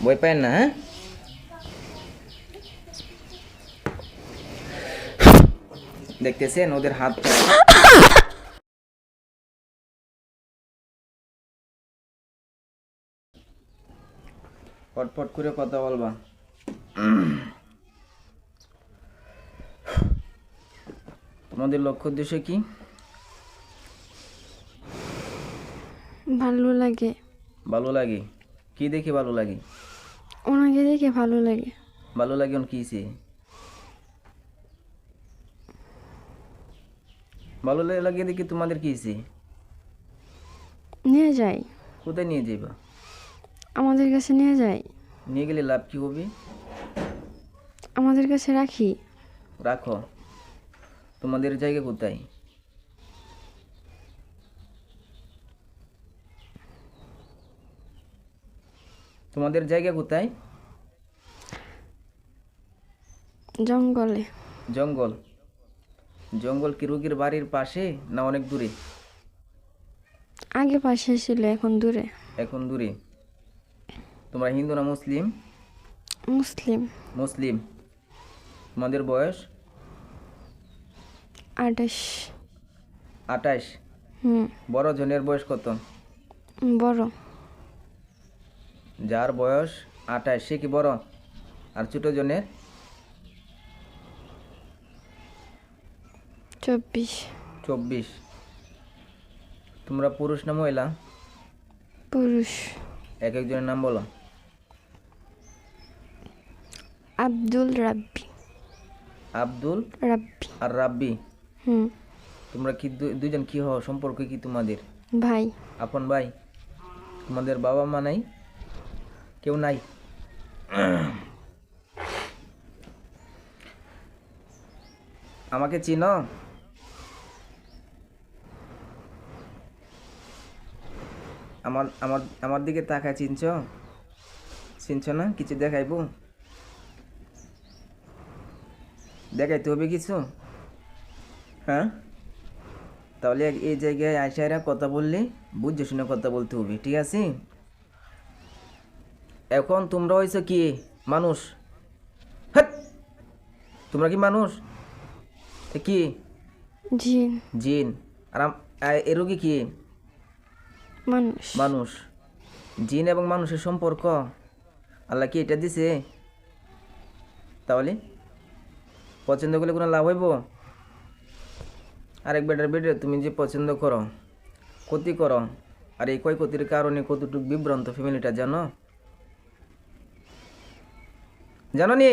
বই পায় না হ্যাঁ দেখতেছেন ওদের হাত পটপট করে কথা বলবা তোমাদের লক্ষ্য উদ্দেশ্য কি ভালো লাগে ভালো লাগে কি দেখে ভালো লাগে? ওনাকে দেখে ভালো লাগে। ভালো লাগে ওন কিসে ভালো লাগে দেখি তোমাদের কিসে নিয়ে যাই। কোথায় নিয়ে যাইবা? আমাদের কাছে নিয়ে যাই। নিয়ে গেলে লাভ কি হবে? আমাদের কাছে রাখি। রাখো। তোমাদের জায়গা কোথায়? তোমাদের জায়গা কোথায়? জঙ্গলে। জঙ্গল। জঙ্গল কি রোগীর বাড়ির পাশে না অনেক দূরে? আগে পাশে ছিল এখন দূরে। এখন দূরে। তোমরা হিন্দু না মুসলিম? মুসলিম। মুসলিম। তোমাদের বয়স? আঠাশ। আঠাশ। হুম। বড় জনের বয়স কত? বড়। যার বয়স আঠাশ সে কি বড়? আর ছোট জনের? চব্বিশ। চব্বিশ। তোমরা পুরুষ না মহিলা? পুরুষ। এক একজনের নাম বলো। আব্দুল রাব্বি। আব্দুল রাব্বি। আর রাব্বি? হুম। তোমরা কি দুজন কি হও? সম্পর্ক কি তোমাদের? ভাই। আপন ভাই? তোমাদের বাবা মা নাই? কেউ নাই। আমাকে চিনো? আমার আমার আমার দিকে তাকায় চিনছ? চিনছ না? কিছু দেখাইবো? দেখাইতে হবে কিছু? হ্যাঁ? তাহলে এই জায়গায় আয়সায়রা কথা বললে, বুঝে শুনে কথা বলতে হবে, ঠিক আছে? এখন তোমরা হয়েছো কি মানুষ? হাট! তোমরা কি মানুষ? কি? জিন। জিন। আর এ রোগী কি? মানুষ। মানুষ। জিন এবং মানুষের সম্পর্ক। আল্লাহ কি এটা দিছে? তাহলে? পছন্দ করলে কোনো লাভ হইব? আরেক বেটার বেটে তুমি যে পছন্দ করো ক্ষতি করো আর এই ক্ষয়ক্ষতির কারণে কতটুকু বিভ্রান্ত ফ্যামিলিটা জানো? জানো নি?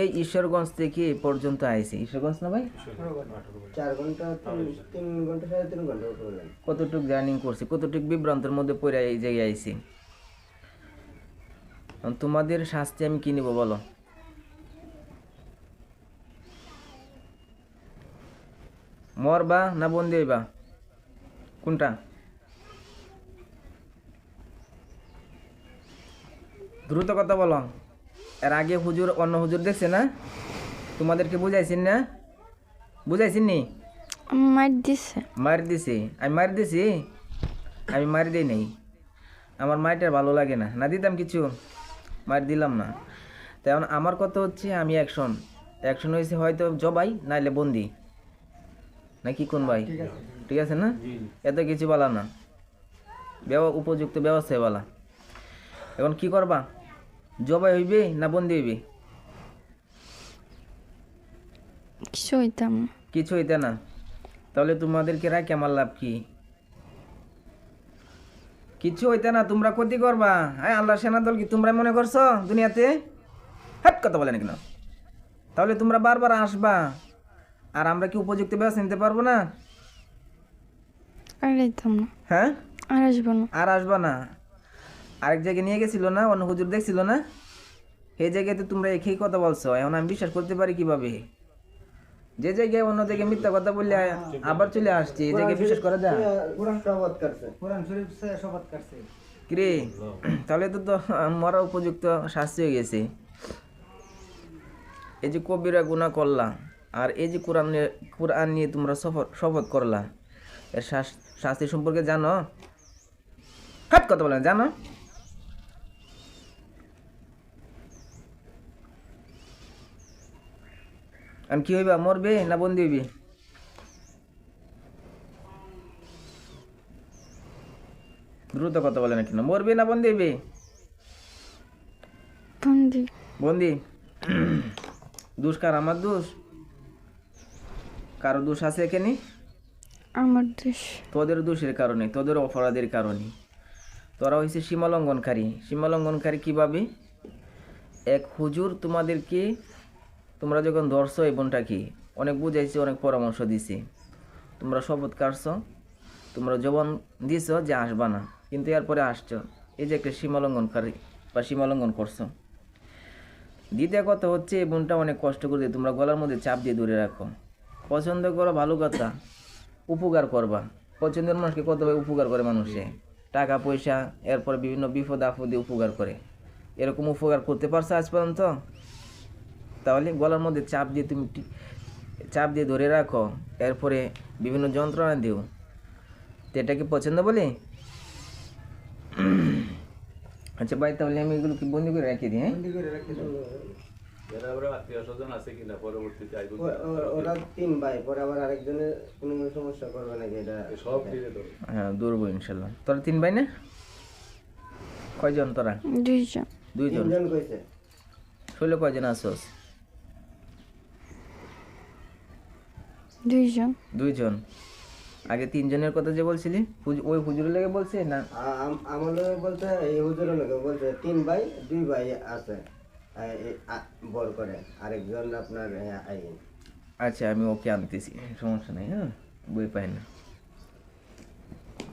এই ঈশ্বরগঞ্জ থেকে এ পর্যন্ত আইছে। ঈশ্বরগঞ্জ না ভাই? চার ঘণ্টা তিন তিন ঘণ্টা সাড়ে তিন ঘণ্টা কতটুক জার্নিং করছি কতটুক বিভ্রান্তের মধ্যে পড়ে এই জায়গায় আইছি? তোমাদের শাস্তি আমি কি নেব বলো? মরবা না বন্দি হইবা? কোনটা? দ্রুত কথা বলো। এর আগে হুজুর অন্য হুজুর দেখছে না? তোমাদেরকে বুঝাইছেন না? বুঝাইছেন নি? মার দিছে। মার দিছে। আমি মার দিছি? আমি মার দিই নাই। আমার মাইটার ভালো লাগে না। না দিতাম কিছু? মার দিলাম না। তেমন আমার কথা হচ্ছে আমি অ্যাকশন অ্যাকশন হয়েছে হয়তো জবাই নাইলে বন্দি। না কি কোন ভাই? ঠিক আছে। না? এত কিছু বলা না। ব্যব- উপযুক্ত ব্যবস্থায় বলা। এখন কি করবা? জবাই হইবে না বন্দি হইবে? কিছু হইতাম কিছু হইতে না। তাহলে তোমাদেরকে রাখি আমার লাভ কি? কিছু হইতে না তোমরা ক্ষতি করবা। হ্যাঁ আল্লাহ সেনা দল কি তোমরা মনে করছ দুনিয়াতে? হাট কথা বলে না কেন? তাহলে তোমরা বারবার আসবা। আর আমরা কি উপযুক্ত ব্যবস্থা নিতে পারব না? আর না। হ্যাঁ? আর আসব না। আর আসবা না। আরেক জায়গায় নিয়ে গেছিল না? অন্য হুজুর দেখছিল না? সেই জায়গায় তো তোমরা একই কথা বলছো এখন আমি বিশ্বাস করতে পারি কীভাবে? যে জায়গায় অন্য জায়গায় মিথ্যা কথা বললে আবার চলে আসছে এই জায়গায় বিশ্বাস করা যায়? কিরে? তাহলে তো তো মরা উপযুক্ত শাস্তি হয়ে গেছে। এই যে কবিরা গুণা করলা আর এই যে কোরআন নিয়ে- কোরআন নিয়ে তোমরা শপথ শপথ করলা এর শাস্তি সম্পর্কে জানো? হাট কথা বলেন জানো? আমি কি হইবা? মরবে না বন্দি হইবি? দ্রুত কথা বলে না। কেন মরবে না বন্দি হইবে? বন্দি। বন্দি? দোষ কার? আমার দোষ? কারও দোষ আছে এখানে? আমার দেশ তোদের দোষের কারণে তোদের অপরাধের কারণে। তোরা হয়েছে সীমালঙ্ঘনকারী। সীমালঙ্ঘনকারী কীভাবে? এক হুজুর তোমাদেরকে তোমরা যখন ধরছো এই বোনটাকে অনেক বুঝাইছে, অনেক পরামর্শ দিছে। তোমরা শপথ কাটছো তোমরা জবান দিছো যে আসবা না, কিন্তু এরপরে আসছো। এই যে একটা সীমালঙ্ঘনকারী বা সীমালঙ্ঘন করছ। দ্বিতীয় কথা হচ্ছে, এই বোনটা অনেক কষ্ট করে দিয়ে তোমরা গলার মধ্যে চাপ দিয়ে ধরে রাখো। পছন্দ করো ভালো কথা, উপকার করবা। পছন্দের মানুষকে কতভাবে উপকার করে মানুষে। টাকা, পয়সা, এরপর বিভিন্ন বিপদ আপদে উপকার করে। এরকম উপকার করতে পারছ আজ পর্যন্ত? তাহলে গলার মধ্যে চাপ দিয়ে তুমি চাপ দিয়ে ধরে রাখো এরপরে বিভিন্ন যন্ত্রণা দিও। তো এটা কি পছন্দ বলে? আচ্ছা ভাই তাহলে আমি এগুলো কি বন্দি করে রাখি দিই হ্যাঁ? বন্দি করে রাখতে হবে। এরা আবার আত্মীয় স্বজন আছে কিনা পরবর্তীতে আইব ও- ও- ওরা তিন ভাই পরে আবার আরেকজনের কোনো সমস্যা করবে নাকি এটা? সব হ্যাঁ দৌড়বো ইনশাল্লাহ। তোরা তিন ভাই না? কয়জন তোরা? দুইজন। দুইজন? তিনজন কয়জন আসোস দুইজন। দুইজন। আগে তিনজনের কথা যে বলছিলি ওই হুজুরের লেগে বলছে না? আম- আমার লোকে বলতে এই হুজুরের লোকে বলছে তিন ভাই দুই ভাই আছে। বর করে আরেকজন আপনার আচ্ছা আমি ওকে আনতেছি সমস্যা নেই হ্যাঁ? বই পাই না।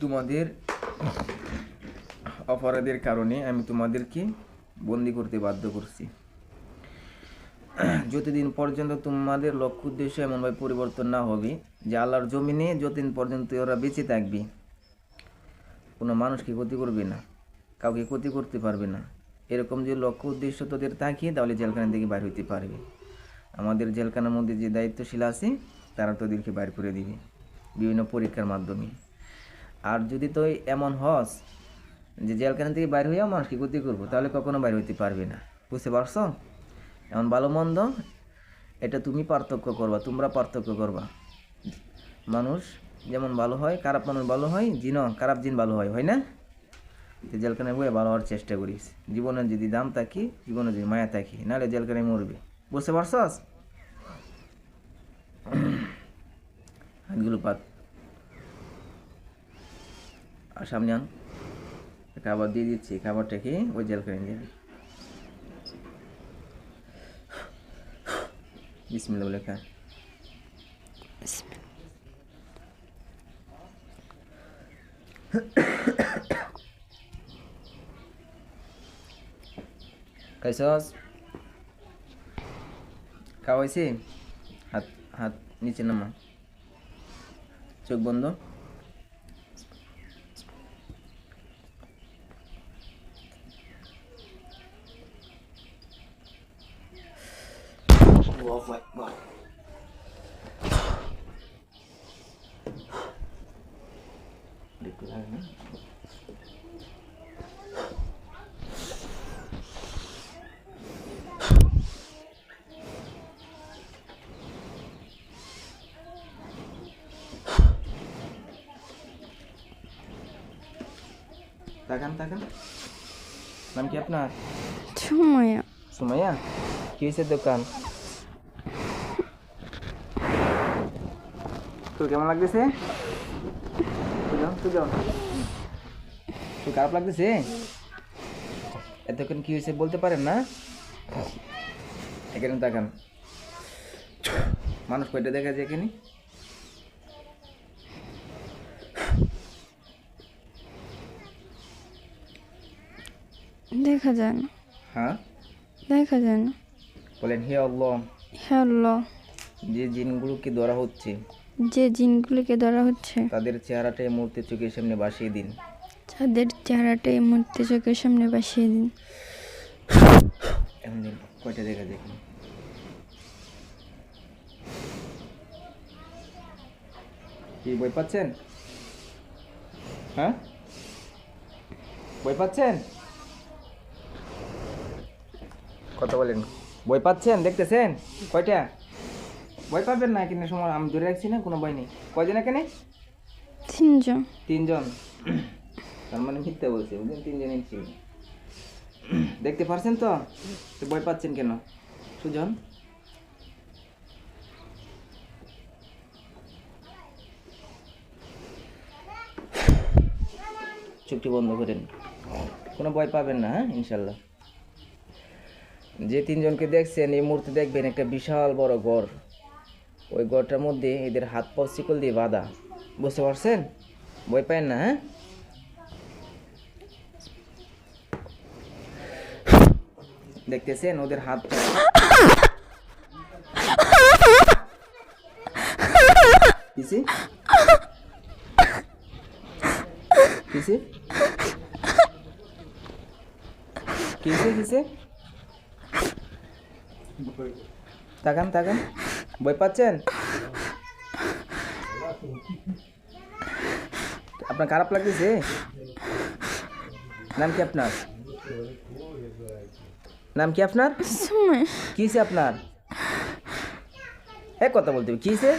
তোমাদের অপরাধের কারণে আমি তোমাদেরকে বন্দি করতে বাধ্য করছি? যতদিন পর্যন্ত তোমাদের লক্ষ্য উদ্দেশ্য এমনভাবে পরিবর্তন না হবে যে আল্লাহর জমিনে যতদিন পর্যন্ত ওরা বেঁচে থাকবে, কোনো মানুষকে ক্ষতি করবে না? কাউকে ক্ষতি করতে পারবে না। এরকম যে লক্ষ্য উদ্দেশ্য তোদের থাকিয়ে তাহলে জেলখানা থেকে বাইর হইতে পারবে। আমাদের জেলখানার মধ্যে যে দায়িত্বশীল আছে, তারা তোদেরকে বাইর করে দিবে, বিভিন্ন পরীক্ষার মাধ্যমে। আর যদি তুই এমন হস যে জেলখানা থেকে বাইর হইয়া মানুষকে ক্ষতি করব, তাহলে কখনো বাইর হইতে পারবে না। বুঝতে পারছ? এমন ভালো মন্দ, এটা তুমি পার্থক্য করবা, তোমরা পার্থক্য করবা। মানুষ যেমন ভালো হয়, খারাপ মানুষ ভালো হয়, জিনও খারাপ জিন ভালো হয় হয় না? তো জেলখানায় বয়ে ভালো হওয়ার চেষ্টা করিস। জীবনের যদি দাম থাকি, জীবনে যদি মায়া থাকি, নাহলে জেলখানায় মরবে। বুঝতে পারছস? হাতগুলো পাত। আর সামনে আন। খাবার দিয়ে দিচ্ছি, খাবারটা কি? ওই জেলখানায় যাবে। বিসমিল্লা বলে খা। খাইছস খাওয়া হয়েছে হাত হাত নিচে নামা। চোখ বন্ধ। একটু লাগে না? তাকান তাকান নাম কি আপনার সুমাইয়া সুমাইয়া কি হয়েছে দোকান তোর কেমন লাগতেছে তুই তুই খারাপ লাগতেছে? এতক্ষণ কি হয়েছে বলতে পারেন না? এখানে তাকান। মানুষ কয়টা দেখা যায় এখানে? দেখা যায় না। হ্যাঁ? দেখা যায় না। বলেন হে আল্লাহ। হ্যালো যে জিনগুলোকে ধরা হচ্ছে যে জিনগুলিকে ধরা হচ্ছে। তাদের চেহারাটা এই মুহূর্তে চোখের সামনে বাসিয়ে দিন। যাদের চেহারাটা এই মুহূর্তে চোখের সামনে বাসিয়ে দিন। এখন দিন কয়টা দেখা এখানে? কি বই পাচ্ছেন? হ্যাঁ? বই পাচ্ছেন? কথা বলেন। বই পাচ্ছেন? দেখতেছেন? কয়টা? বই পাবেন না কিনা সময় আমি ধরে রাখছি না কোনো ভয় নেই। কয়জন এখানে? তিনজন। তিনজন। তার মানে মিথ্যা বলছে বুঝলেন তিনজনই ছিল। দেখতে পারছেন তো? তো বই পাচ্ছেন কেন? সুজন? চুক্তি বন্ধ করেন। কোনো ভয় পাবেন না হ্যাঁ ইনশাল্লাহ। যে তিনজনকে দেখছেন এই মুহূর্তে দেখবেন একটা বিশাল বড় গড় ওই গড়টার মধ্যে এদের হাত পা শিকল দিয়ে বাঁধা। বুঝতে পারছেন? ভয় পায় না হ্যাঁ? দেখতেছেন ওদের হাত কিসে কিসে কিসে তাকান তাকান। বই পাচ্ছেন? আপনার খারাপ লাগতেছে? নাম কি আপনার? নাম কি আপনার? কিসে আপনার? এ কথা বলতে হবে কিসে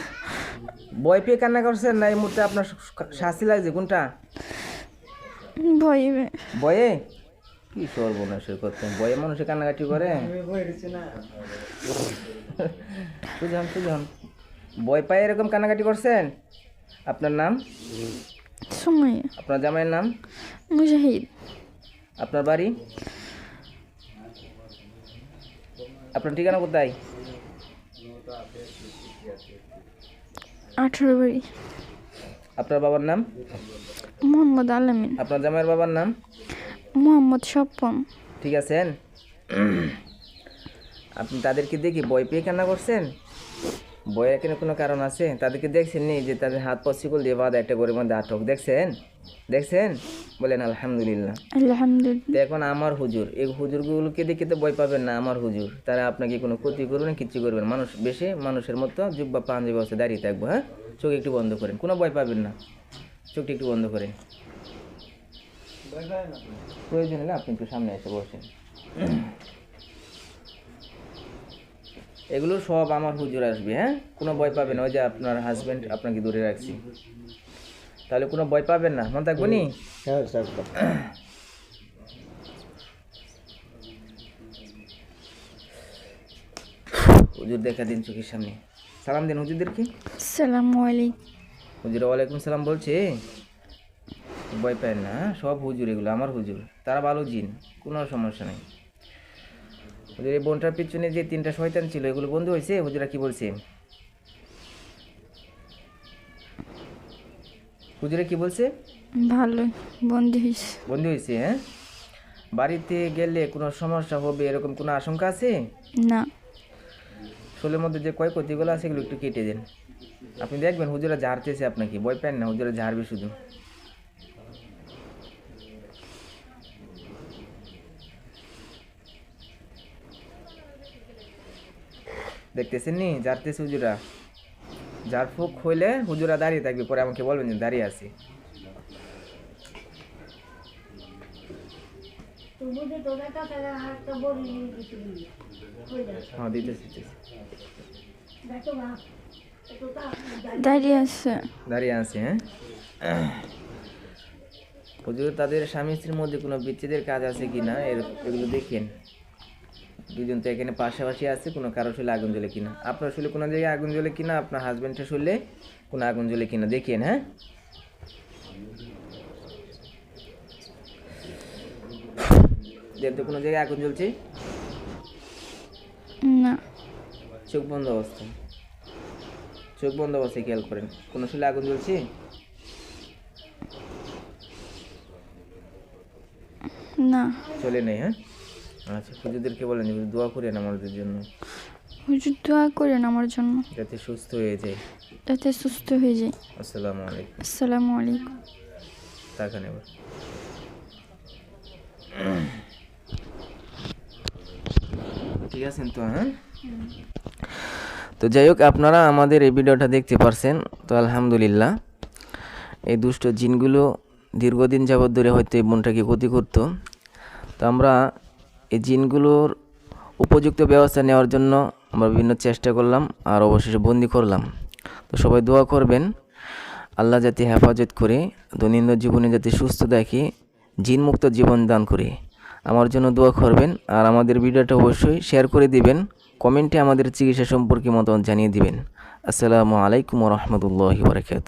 বই পেয়ে কান্না করছেন না এই মুহূর্তে আপনার শাস্তি লাগছে কোনটা? ভয়ে বয়ে কি সর্বনাশের করতে বয়ে মানুষে কান্নাকাটি করে? না। সুজন সুজন বই পায়ে এরকম কান্নাকাটি করছেন? আপনার নাম? সময় আপনার জামাইয়ের নাম? মুজাহিদ। আপনার বাড়ি? আপনার ঠিকানা কোথায়? আঠারো বাড়ি। আপনার বাবার নাম? মোহাম্মদ আলামিন আপনার জামাইয়ের বাবার নাম? মোহাম্মদ স্বপন। ঠিক আছেন আপনি তাদেরকে দেখি বই পেয়ে কান্না করছেন? বইয়ের এখানে কোনো কারণ আছে? তাদেরকে দেখছেন নি যে তাদের হাত পা শিকল দিয়ে বাঁধা একটা গরিব মধ্যে আটক। দেখছেন? দেখছেন? বলেন আলহামদুলিল্লাহ। আলহামদুলিল্লাহ। এখন আমার হুজুর এই হুজুরগুলোকে দেখে তো ভয় পাবেন না আমার হুজুর। তারা আপনাকে কোনো ক্ষতি করবে না কিচ্ছু করবেন মানুষ বেশি মানুষের মতো জুব্বা পাঞ্জাবি অবস্থা দাঁড়িয়ে থাকব হ্যাঁ? চোখ একটু বন্ধ করেন কোনো ভয় পাবেন না। চোখটা একটু বন্ধ করেন। প্রয়োজন হলে আপনি একটু সামনে এসে বসেন। এগুলো সব আমার হুজুর আসবে হ্যাঁ? কোনো ভয় পাবেন না ওই যে আপনার হাজবেন্ড আপনাকে দূরে রাখছি। তাহলে কোনো ভয় পাবেন না মন থাকব নি? হ্যাঁ হুজুর দেখা দিন চোখের সামনে। সালাম দিন হুজুরদেরকে আসসালামু আলাইকুম। হুজুর ওয়ালাইকুম সালাম বলছে। ভয় পায় না? সব হুজুর এগুলো আমার হুজুর। তারা ভালো জিন কোনো সমস্যা নেই। হুজুর এই বোনটার পিছনে যে তিনটা শয়তান ছিল এগুলো বন্ধু হয়েছে? হুজুরা কি বলছে? হুজুরা কি বলছে? ভালো বন্ধু হয়েছে বন্ধু হয়েছে হ্যাঁ? বাড়িতে গেলে কোনো সমস্যা হবে এরকম কোনো আশঙ্কা আছে? না। শোলের মধ্যে যে কয় ক্ষতিগুলো আছে এগুলো একটু কেটে দেন। আপনি দেখবেন হুজুরা ঝাড়তেছে আপনাকে ভয় পান না হুজুরা ঝাড়বে শুধু। দেখতেছেন নি ঝাড়তেছে হুজুরা। যার ফুক হইলে হুজুরা দাঁড়িয়ে থাকবে পরে আমাকে বলবেন যে দাঁড়িয়ে আছি। হ্যাঁ দিতেছি দিতেছি। দাঁড়িয়ে আছে। দাঁড়িয়ে আছে হ্যাঁ? হুজুর তাদের স্বামী স্ত্রীর মধ্যে কোনো বিচ্ছেদের কাজ আছে কি না? এগুলো দেখেন। দুজন তো এখানে পাশাপাশি আছে কোনো কারও শরীরে আগুন জ্বলে কিনা। আপনার শরীরে কোনো জায়গায় আগুন জ্বলে কিনা আপনার হাজব্যান্ডের শরীরে কোনো আগুন জ্বলে কিনা দেখেন হ্যাঁ? দেন তো কোনো জায়গায় আগুন জ্বলছে? না। চোখ বন্ধ অবস্থা। চোখ বন্ধ অবস্থায় খেয়াল করেন। কোনো শরীরে আগুন জ্বলছে? না। চলে নেই হ্যাঁ? আচ্ছা হুজুরদেরকে বলেন যে দোয়া করেন আমাদের জন্য। হুজুর দোয়া করেন আমার জন্য। যাতে সুস্থ হয়ে যায়। যাতে সুস্থ হয়ে যায়। আসসালামু আলাইকুম। আসসালামু আলাইকুম। তাকান এবার। ঠিক আছেন তো হ্যাঁ? তো যাই হোক আপনারা আমাদের এই ভিডিওটা দেখতে পারছেন তো আলহামদুলিল্লাহ। এই দুষ্ট জিনগুলো দীর্ঘদিন যাবৎ ধরে হয়তো এই বোনটাকে ক্ষতি করতো। তো আমরা এই জিনগুলোর উপযুক্ত ব্যবস্থা নেওয়ার জন্য আমরা বিভিন্ন চেষ্টা করলাম আর অবশেষে বন্দি করলাম। তো সবাই দোয়া করবেন, আল্লাহ যাতে হেফাজত করে, দৈনন্দিন জীবনে যাতে সুস্থ দেখে জিনমুক্ত জীবন দান করে। আমার জন্য দোয়া করবেন আর আমাদের ভিডিওটা অবশ্যই শেয়ার করে দিবেন, কমেন্টে আমাদের চিকিৎসা সম্পর্কে মতামত জানিয়ে দিবেন। আসসালামু আলাইকুম রহমতুল্লাহি বারকাত